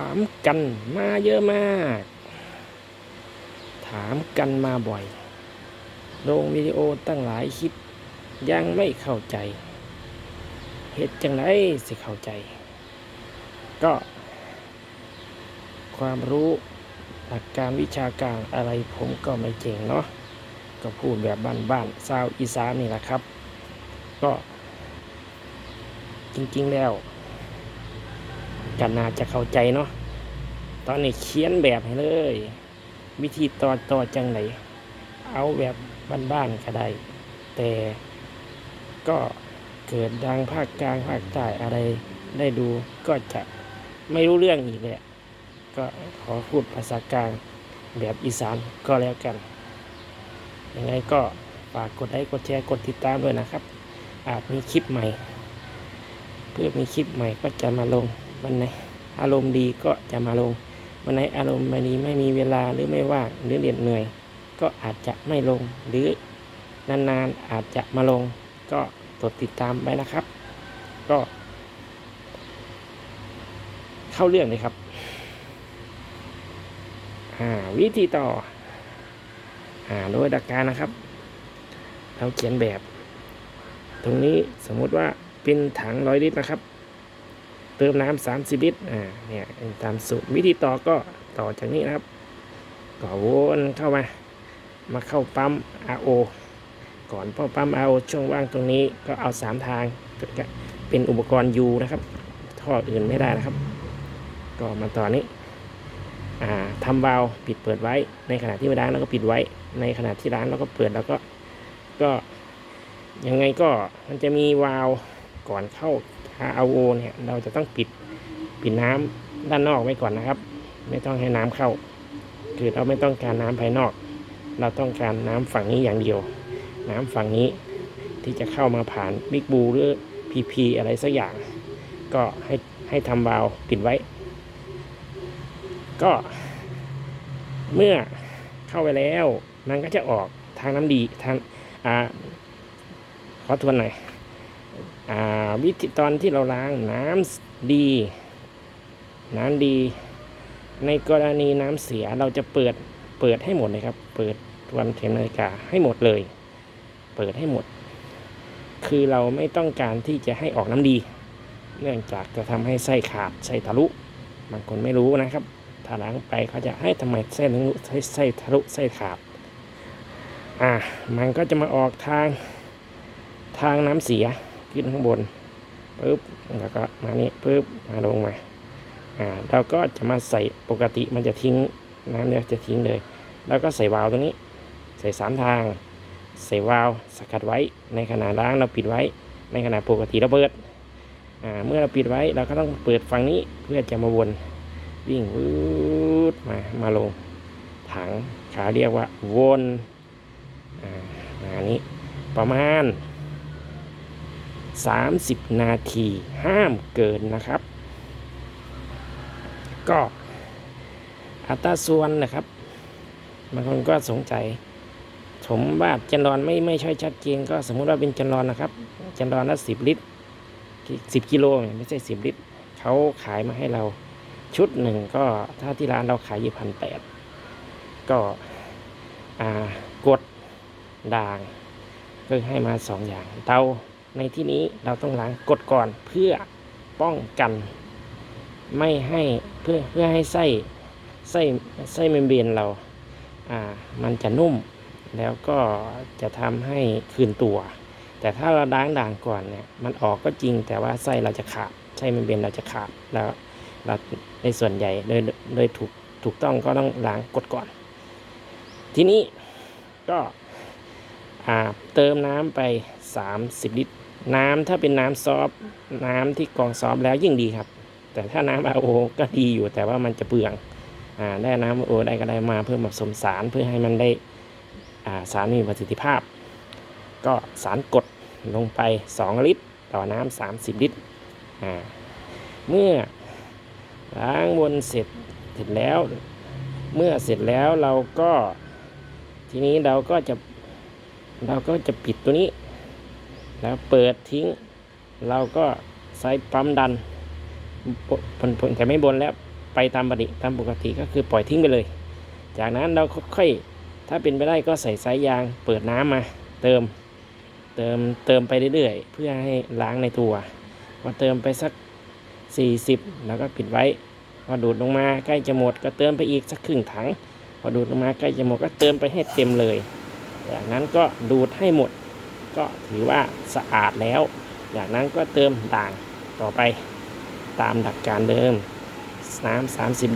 ามกันมาเยอะมาก ถามกันมาบ่อย ลงวิดีโอตั้งหลายคลิป ยังไม่เข้าใจเหตุจังไรสิเข้าใจ ก็ ความรู้หลักการวิชาการอะไรผมก็ไม่เก่งเนาะก็พูดแบบบ้านๆชาวอีสานนี่แหละครับ ก็จริงๆแล้ว กันน่าจะเข้าใจเนาะตอนนี้เขียนแบบให้เลย วิธีต่อต่อจังไหนเอาแบบบ้านๆก็ได้แต่ก็เกิดดังภาคกลางภาคใต้อะไรได้ดูก็จะไม่รู้เรื่องอีกแหละก็ขอพูดภาษากลางแบบอีสานก็แล้วกันยังไงก็ฝากกดไลค์กดแชร์กดติดตามด้วยนะครับ อาจมีคลิปใหม่ เพื่อมีคลิปใหม่ก็จะมาลง วันไหนอารมณ์ดีก็จะมาลง วันไหนอารมณ์ไม่ดีไม่มีเวลาหรือไม่ว่างหรือเหน็ดเหนื่อย ก็อาจจะไม่ลงหรือนานๆอาจจะมาลง ก็กดติดตามไปนะครับ ก็ เข้าเรื่องเลยครับวิธีต่ออโดยดักการนะครับ เราเขียนแบบ ตรงนี้สมมติว่าเป็นถังร้อยลิตรนะครับ เติมน้ำสามสิบลิตรอ่าเนี่ยตามสูตรวิธีต่อก็ต่อจากนี้นะครับก็วนเข้ามา มาเข้าปั๊ม RO ก่อนพอปั๊ม RO ช่วงว่างตรงนี้ก็เอาสามทางเป็นอุปกรณ์ U นะครับ ท่ออื่นไม่ได้นะครับ ก็มาต่อนี้อ่าทำวาล์วปิดเปิดไว้ ในขณะที่ไม่ล้างแล้วก็ปิดไว้ ในขณะที่ล้างแล้วก็เปิดแล้วก็ก็ยังไงก็มันจะมีวาล์วก่อนเข้า RO เนี่ยเราจะต้องปิดปิดน้ำด้านนอกไว้ก่อนนะครับ ไม่ต้องให้น้ำเข้า คือเราไม่ต้องการน้ำภายนอก เราต้องการน้ำฝั่งนี้อย่างเดียว น้ำฝั่งนี้ที่จะเข้ามาผ่านบิ๊กบูหรือพีพีอะไรสักอย่าง ก็ให้ให้ทำวาล์วปิดไว้ ก็ เมื่อเข้าไปแล้วมันก็จะออกทางน้ำดีทางอ่าขอทวนหน่อย วิธีตอนที่เราล้างน้ำดี น้ำดี ในกรณีน้ำเสียเราจะเปิดเปิดให้หมดเลยครับ เปิดทวนเข็มนาฬิกาให้หมดเลย เปิดให้หมด คือเราไม่ต้องการที่จะให้ออกน้ำดี เนื่องจากจะทำให้ไส้ขาดไส้ทะลุบางคนไม่รู้นะครับถ้าล้างไปเขาจะให้ทำไมไส้ทะลุไส้ไส้ทะลุไส้ขาดอ่ามันก็จะมาออกทางทางน้ำเสีย ขึ้นข้างบนปุ๊บแล้วก็มานี่ปุ๊บมาลงมาอ่าเราก็จะมาใส่ปกติมันจะทิ้งน้ำเนี่ยจะทิ้งเลย แล้วก็ใส่วาล์วตรงนี้ ใส่สามทาง ใส่วาล์วสกัดไว้ในขณะล้างเราปิดไว้ ในขณะปกติเราเปิดอ่าเมื่อเราปิดไว้เราก็ต้องเปิดฝั่งนี้เพื่อจะมาวนวิ่งวืดมามาลงถังขาเรียกว่าวนอ่าอันนี้ประมาณ 30 นาทีห้ามเกินนะครับ ก็อัตราส่วนนะครับบางคนก็สงสัยผมว่าจันรอนไม่ไม่ใช่ชัดเจนก็สมมุติว่าเป็นจันรอนนะครับจันรอนละสิบลิตรสิบกิโลไม่ใช่สิบลิตรเขาขายมาให้เราชุดหนึ่งก็ถ้าที่ร้านเราขายยี่พันแปดก็กดด่างก็ให้มาสองอย่างเตา ในที่นี้เราต้องล้างกดก่อนเพื่อป้องกัน ไม่ให้เพื่อเพื่อให้ไส้ไส้ไส้เมมเบรนเราอ่ามันจะนุ่มแล้วก็จะทำให้คืนตัว แต่ถ้าเราล้างด่างก่อนเนี่ยมันออกก็จริงแต่ว่าไส้เราจะขาดไส้เมมเบรนเราจะขาดแล้วเราในส่วนใหญ่โดยโดยถูกถูกต้องก็ต้องล้างกดก่อน ทีนี้ก็อ่าเติมน้ำไป 30 ลิตร น้ำถ้าเป็นน้ำซอฟน้ำที่กรองซอฟแล้วยิ่งดีครับ แต่ถ้าน้ำ RO ก็ดีอยู่แต่ว่ามันจะเปลืองอ่าได้น้ำ RO ได้ก็ได้มาเพื่อผสมสารเพื่อให้มันได้อ่าสารมีประสิทธิภาพ ก็สารกดลงไป 2 ลิตร ต่อน้ำ30 ลิตรอ่าเมื่อล้างวนเสร็จเสร็จแล้ว เมื่อเสร็จแล้วเราก็ทีนี้เราก็จะเราก็จะปิดตัวนี้ แล้วเปิดทิ้ง เราก็ใช้ปั๊มดันบนบนแต่ไม่บนแล้วไปตามปกติตามปกติก็คือปล่อยทิ้งไปเลย จากนั้นเราค่อยๆถ้าเป็นไปได้ก็ใส่สายยางเปิดน้ำมาเติมเติมเติมไปเรื่อยๆ เพื่อให้ล้างในตัวพอเติมไปสัก 40 แล้วก็ปิดไว้ พอดูดลงมาใกล้จะหมดก็เติมไปอีกสักครึ่งถัง พอดูดลงมาใกล้จะหมดก็เติมไปให้เต็มเลย จากนั้นก็ดูดให้หมด ก็ถือว่าสะอาดแล้ว จากนั้นก็เติมด่างต่อไปตามหลักการเดิมน้ำ30ลิตร